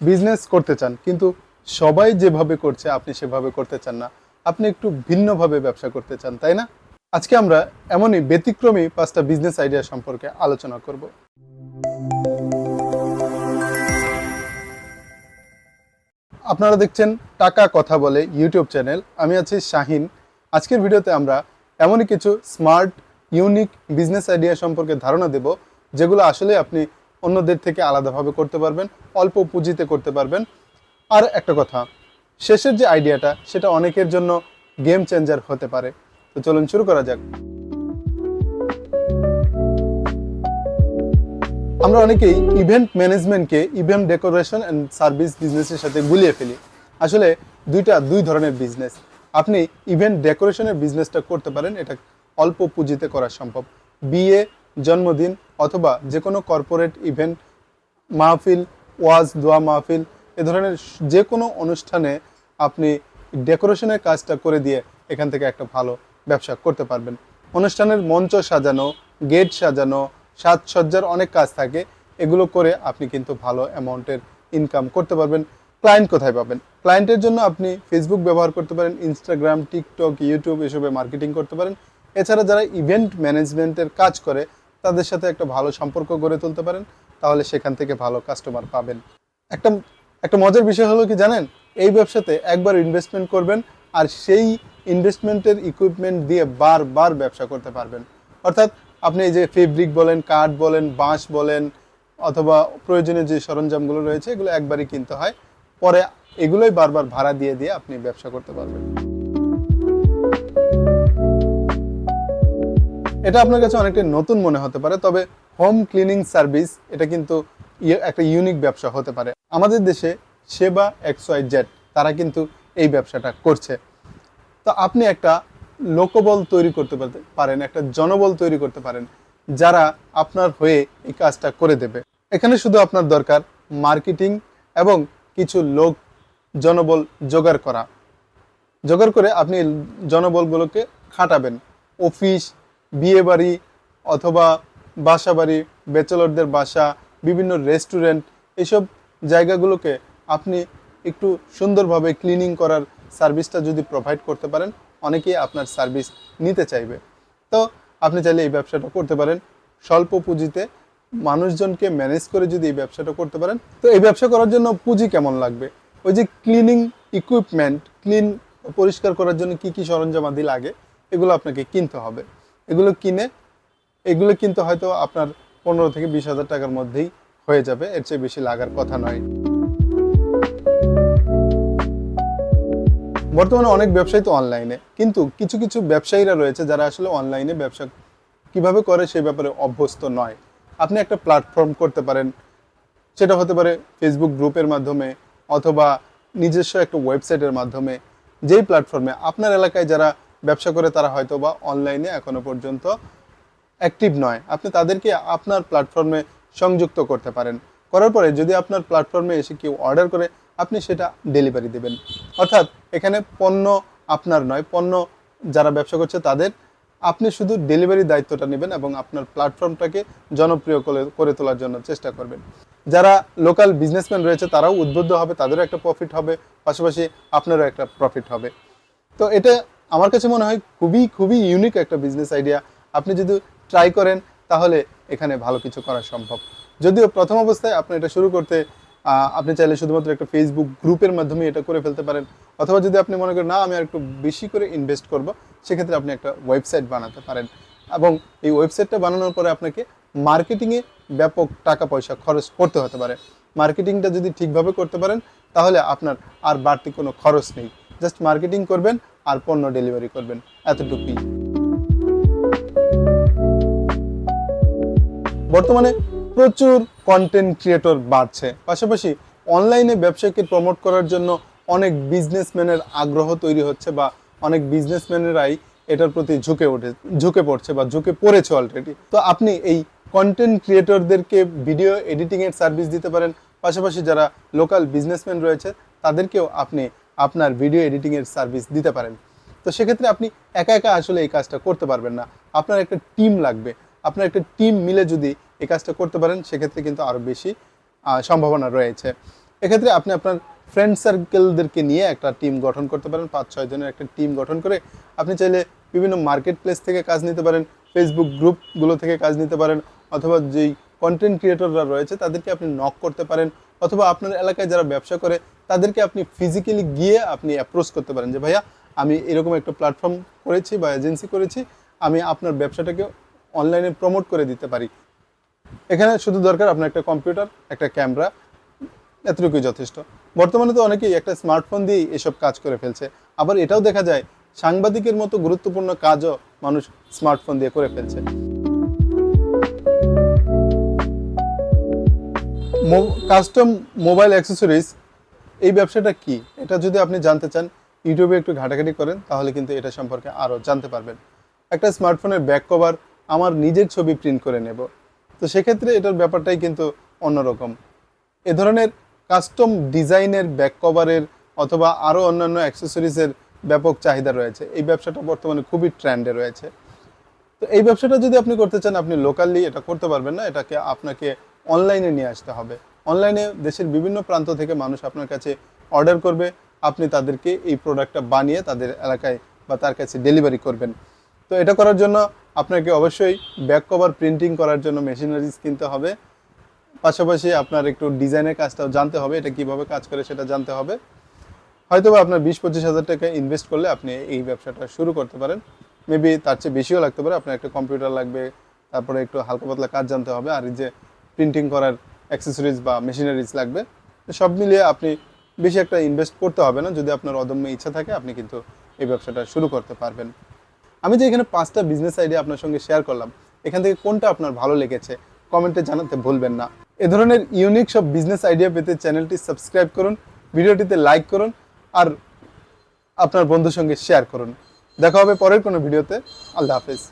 Business করতে চান, কিন্তু সবাই যেভাবে করছে, আপনি সেভাবে করতে চান না। আপনি একটু ভিন্নভাবে ব্যবসা করতে চান, তাই না? আজকে আমরা এমনই ব্যতিক্রমী পাঁচটা বিজনেস আইডিয়া সম্পর্কে আলোচনা করব। আপনারা দেখছেন টাকা কথা বলে ইউটিউব চ্যানেল। আমি আছি শাহিন। আজকের ভিডিওতে আমরা এমনই কিছু স্মার্ট ইউনিক বিজনেস আইডিয়া সম্পর্কে ধারণা দেব, যেগুলো আসলে আপনি অন্যদের থেকে আলাদাভাবে করতে পারবেন, অল্প পুঁজিতে করতে পারবেন। আর একটা কথা, শেষের যে আইডিয়াটা, সেটা অনেকের জন্য গেম চেঞ্জার হতে পারে। তো চলুন শুরু করা যাক। আমরা অনেকেই ইভেন্ট ম্যানেজমেন্টকে ইভেন্ট ডেকোরেশন অ্যান্ড সার্ভিস বিজনেসের সাথে গুলিয়ে ফেলি। আসলে দুইটা, দুই ধরনের বিজনেস আপনি ইভেন্ট ডেকোরেশনের বিজনেসটা করতে পারেন, এটা অল্প পুঁজিতে করা সম্ভব। বিয়ে জন্মদিন অথবা যে কোনো কর্পোরেট ইভেন্ট মাহফিল, ওয়াজ, দোয়া মাহফিল, এ ধরনের যে কোনো অনুষ্ঠানে আপনি ডেকোরেশনের কাজটা করে দিয়ে এখান থেকে একটা ভালো ব্যবসা করতে পারবেন। অনুষ্ঠানের মঞ্চ সাজানো, গেট সাজানো, সাজসজ্জার অনেক কাজ থাকে। এগুলো করে আপনি কিন্তু ভালো অ্যামাউন্টের ইনকাম করতে পারবেন। ক্লায়েন্ট কোথায় পাবেন? ক্লায়েন্টের জন্য আপনি ফেসবুক ব্যবহার করতে পারেন ইনস্টাগ্রাম টিকটক ইউটিউব এসবে মার্কেটিং করতে পারেন। এছাড়া যারা ইভেন্ট ম্যানেজমেন্টের কাজ করে তাদের সাথে একটা ভালো সম্পর্ক গড়ে তুলতে পারেন, তাহলে সেখান থেকে ভালো কাস্টমার পাবেন। একটা একটা মজার বিষয় হলো কি জানেন? এই ব্যবসাতে একবার ইনভেস্টমেন্ট করবেন আর সেই ইনভেস্টমেন্টের ইকুইপমেন্ট দিয়ে বারবার ব্যবসা করতে পারবেন। অর্থাৎ আপনি এই যে ফেব্রিক বলেন, কাঠ বলেন, বাঁশ বলেন, অথবা প্রয়োজনীয় যে সরঞ্জামগুলো রয়েছে, এগুলো একবারই কিনতে হয়। পরে এগুলোই বারবার ভাড়া দিয়ে দিয়ে আপনি ব্যবসা করতে পারবেন। এটা আপনার কাছে অনেকটা নতুন মনে হতে পারে, তবে হোম ক্লিনিং সার্ভিস এটা কিন্তু ইয়ে- একটা ইউনিক ব্যবসা হতে পারে। আমাদের দেশে সেবা এক্স ওয়াই জেড তারা কিন্তু এই ব্যবসাটা করছে। তো আপনি একটা লোকবল তৈরি করতে পারেন, একটা জনবল তৈরি করতে পারেন, যারা আপনার হয়ে এই কাজটা করে দেবে। এখানে শুধু আপনার দরকার মার্কেটিং এবং কিছু লোক জনবল জোগাড় করা। জোগাড় করে আপনি জনবলগুলোকে খাটাবেন। অফিস বিয়ে বাড়ি অথবা বাসা বাড়ি ব্যাচেলরদের বাসা, বিভিন্ন রেস্টুরেন্ট এইসব জায়গাগুলোকে আপনি একটু সুন্দরভাবে ক্লিনিং করার সার্ভিসটা যদি প্রোভাইড করতে পারেন, অনেকেই আপনার সার্ভিস নিতে চাইবে। তো আপনি চাইলে এই ব্যবসাটা করতে পারেন। স্বল্প পুঁজিতে মানুষজনকে ম্যানেজ করে যদি এই ব্যবসাটা করতে পারেন, তো এই ব্যবসা করার জন্য পুঁজি কেমন লাগবে? ওই যে ক্লিনিং ইকুইপমেন্ট ক্লিন পরিষ্কার করার জন্য কি কি সরঞ্জামাদি লাগে, এগুলো আপনাকে কিনতে হবে। এগুলো কিনে, এগুলো কিন্তু হয়তো আপনার পনেরো থেকে বিশ হাজার টাকার মধ্যেই হয়ে যাবে। এর চেয়ে বেশি লাগার কথা নয়। বর্তমানে অনেক ব্যবসায়ী তো অনলাইনে কিন্তু কিছু কিছু ব্যবসায়ীরা রয়েছে যারা আসলে অনলাইনে ব্যবসা কীভাবে করে সেই ব্যাপারে অভ্যস্ত নয়। আপনি একটা প্ল্যাটফর্ম করতে পারেন, সেটা হতে পারে ফেসবুক গ্রুপের মাধ্যমে অথবা নিজস্ব একটা ওয়েবসাইটের মাধ্যমে। যেই প্ল্যাটফর্মে আপনার এলাকায় যারা ব্যবসা করে তারা হয়তো বা অনলাইনে এখনও পর্যন্ত অ্যাক্টিভ নয়। আপনি তাদেরকে আপনার প্ল্যাটফর্মে সংযুক্ত করতে পারেন। করার পরে যদি আপনার প্ল্যাটফর্মে এসে কেউ অর্ডার করে, আপনি সেটা ডেলিভারি দেবেন। অর্থাৎ এখানে পণ্য আপনার নয়, পণ্য যারা ব্যবসা করছে তাদের আপনি শুধু ডেলিভারি দায়িত্বটা নেবেন এবং আপনার প্ল্যাটফর্মটাকে জনপ্রিয় করে করে তোলার জন্য চেষ্টা করবেন। যারা লোকাল বিজনেসম্যান রয়েছে তারাও উদ্বুদ্ধ হবে, তাদেরও একটা প্রফিট হবে, পাশাপাশি আপনারও একটা প্রফিট হবে। তো এটা আমার কাছে মনে হয় খুবই খুবই ইউনিক একটা বিজনেস আইডিয়া আপনি যদি ট্রাই করেন, তাহলে এখানে ভালো কিছু করা সম্ভব। যদিও প্রথম অবস্থায় আপনি এটা শুরু করতে আপনি চাইলে শুধুমাত্র একটা ফেসবুক গ্রুপের মাধ্যমে এটা করে ফেলতে পারেন। অথবা যদি আপনি মনে করেন, না, আমি আর একটু বেশি করে ইনভেস্ট করব, সেক্ষেত্রে আপনি একটা ওয়েবসাইট বানাতে পারেন। এবং এই ওয়েবসাইটটা বানানোর পরে আপনাকে মার্কেটিংয়ে ব্যাপক টাকা পয়সা খরচ করতে হতে পারে। মার্কেটিংটা যদি ঠিকভাবে করতে পারেন, তাহলে আপনার আর বাড়তি কোনো খরচ নেই। জাস্ট মার্কেটিং করবেন আর পণ্য ডেলিভারি করবেন এতটুকুই। বর্তমানে প্রচুর কন্টেন্ট ক্রিয়েটর বাড়ছে। পাশাপাশি অনলাইনে ব্যবসাকে প্রমোট করার জন্য অনেক বিজনেসম্যানের আগ্রহ তৈরি হচ্ছে বা অনেক বিজনেসম্যানেরাই এটার প্রতি ঝুঁকে ওঠে, ঝুঁকে পড়ছে বা ঝুঁকে পড়েছে অলরেডি তো আপনি এই কন্টেন্ট ক্রিয়েটরদেরকে ভিডিও এডিটিংয়ের সার্ভিস দিতে পারেন। পাশাপাশি যারা লোকাল বিজনেসম্যান রয়েছে, তাদেরকেও আপনি আপনার ভিডিও এডিটিংয়ের সার্ভিস দিতে পারেন। তো সেক্ষেত্রে আপনি একা একা আসলে এই কাজটা করতে পারবেন না। আপনার একটা টিম লাগবে। আপনার একটা টিম মিলে যদি এই কাজটা করতে পারেন, সেক্ষেত্রে কিন্তু আরও বেশি সম্ভাবনা রয়েছে। এক্ষেত্রে আপনি আপনার ফ্রেন্ড সার্কেলদেরকে নিয়ে একটা টিম গঠন করতে পারেন। পাঁচ, ছয় জনের একটা টিম গঠন করে আপনি চাইলে বিভিন্ন মার্কেট প্লেস থেকে কাজ নিতে পারেন ফেসবুক গ্রুপগুলো থেকে কাজ নিতে পারেন, অথবা যেই কন্টেন্ট ক্রিয়েটররা রয়েছে, তাদেরকে আপনি নক করতে পারেন অথবা আপনার এলাকায় যারা ব্যবসা করে, তাদেরকে আপনি ফিজিক্যালি গিয়ে আপনি অ্যাপ্রোচ করতে পারেন যে, ভাইয়া, আমি এরকম একটা প্ল্যাটফর্ম করেছি বা এজেন্সি করেছি, আমি আপনার ব্যবসাটাকে অনলাইনে প্রমোট করে দিতে পারি। এখানে শুধু দরকার আপনার একটা কম্পিউটার একটা ক্যামেরা এতটুকুই যথেষ্ট। বর্তমানে তো অনেকেই একটা স্মার্টফোন দিয়েই এসব কাজ করে ফেলছে। আবার এটাও দেখা যায়, সাংবাদিকের মতো গুরুত্বপূর্ণ কাজও মানুষ স্মার্টফোন দিয়ে করে ফেলছে। কাস্টম মোবাইল অ্যাক্সেসরিজ এই ব্যবসাটা কি? এটা যদি আপনি জানতে চান, ইউটিউবে একটু ঘাটাঘাটি করেন, তাহলে কিন্তু এটা সম্পর্কে আরও জানতে পারবেন। একটা স্মার্টফোনের ব্যাক কভার আমার নিজের ছবি প্রিন্ট করে নেব। তো সেক্ষেত্রে এটার ব্যাপারটাই কিন্তু অন্যরকম। এ ধরনের কাস্টম ডিজাইনের ব্যাক কভারের অথবা আরও অন্যান্য অ্যাক্সেসরিজের ব্যাপক চাহিদা রয়েছে। এই ব্যবসাটা বর্তমানে খুবই ট্রেন্ডে রয়েছে। তো এই ব্যবসাটা যদি আপনি করতে চান, আপনি লোকালি এটা করতে পারবেন না। এটাকে আপনাকে অনলাইনে নিয়ে আসতে হবে। অনলাইনে দেশের বিভিন্ন প্রান্ত থেকে মানুষ আপনার কাছে অর্ডার করবে। আপনি তাদেরকে এই প্রোডাক্টটা বানিয়ে তাদের এলাকায় বা তার কাছে ডেলিভারি করবেন। তো এটা করার জন্য আপনাকে অবশ্যই ব্যাক কভার প্রিন্টিং করার জন্য মেশিনারিজ কিনতে হবে। পাশাপাশি আপনার একটু ডিজাইনের কাজটাও জানতে হবে, এটা কীভাবে কাজ করে সেটা জানতে হবে। হয়তো আপনার বিশ পঁচিশ হাজার টাকা ইনভেস্ট করলে আপনি এই ব্যবসাটা শুরু করতে পারেন। মেবি তার চেয়ে বেশিও লাগতে পারে। আপনার একটা কম্পিউটার লাগবে, তারপরে একটু হালকা পাতলা কাজ জানতে হবে। আর এই যে প্রিন্টিং করার অ্যাক্সেসরিজ বা মেশিনারিজ লাগবে। সব মিলিয়ে আপনি বেশি একটা ইনভেস্ট করতে হবে না। যদি আপনার অদম্য ইচ্ছা থাকে, আপনি কিন্তু এই ব্যবসাটা শুরু করতে পারবেন। আমি যে এখানে পাঁচটা বিজনেস আইডিয়া আপনার সঙ্গে শেয়ার করলাম, এখান থেকে কোনটা আপনার ভালো লেগেছে কমেন্টে জানাতে ভুলবেন না। এ ধরনের ইউনিক সব বিজনেস আইডিয়া পেতে চ্যানেলটি সাবস্ক্রাইব করুন, ভিডিওটিতে লাইক করুন, আর আপনার বন্ধুর সঙ্গে শেয়ার করুন। দেখা হবে পরের কোনো ভিডিওতে আল্লাহ হাফেজ।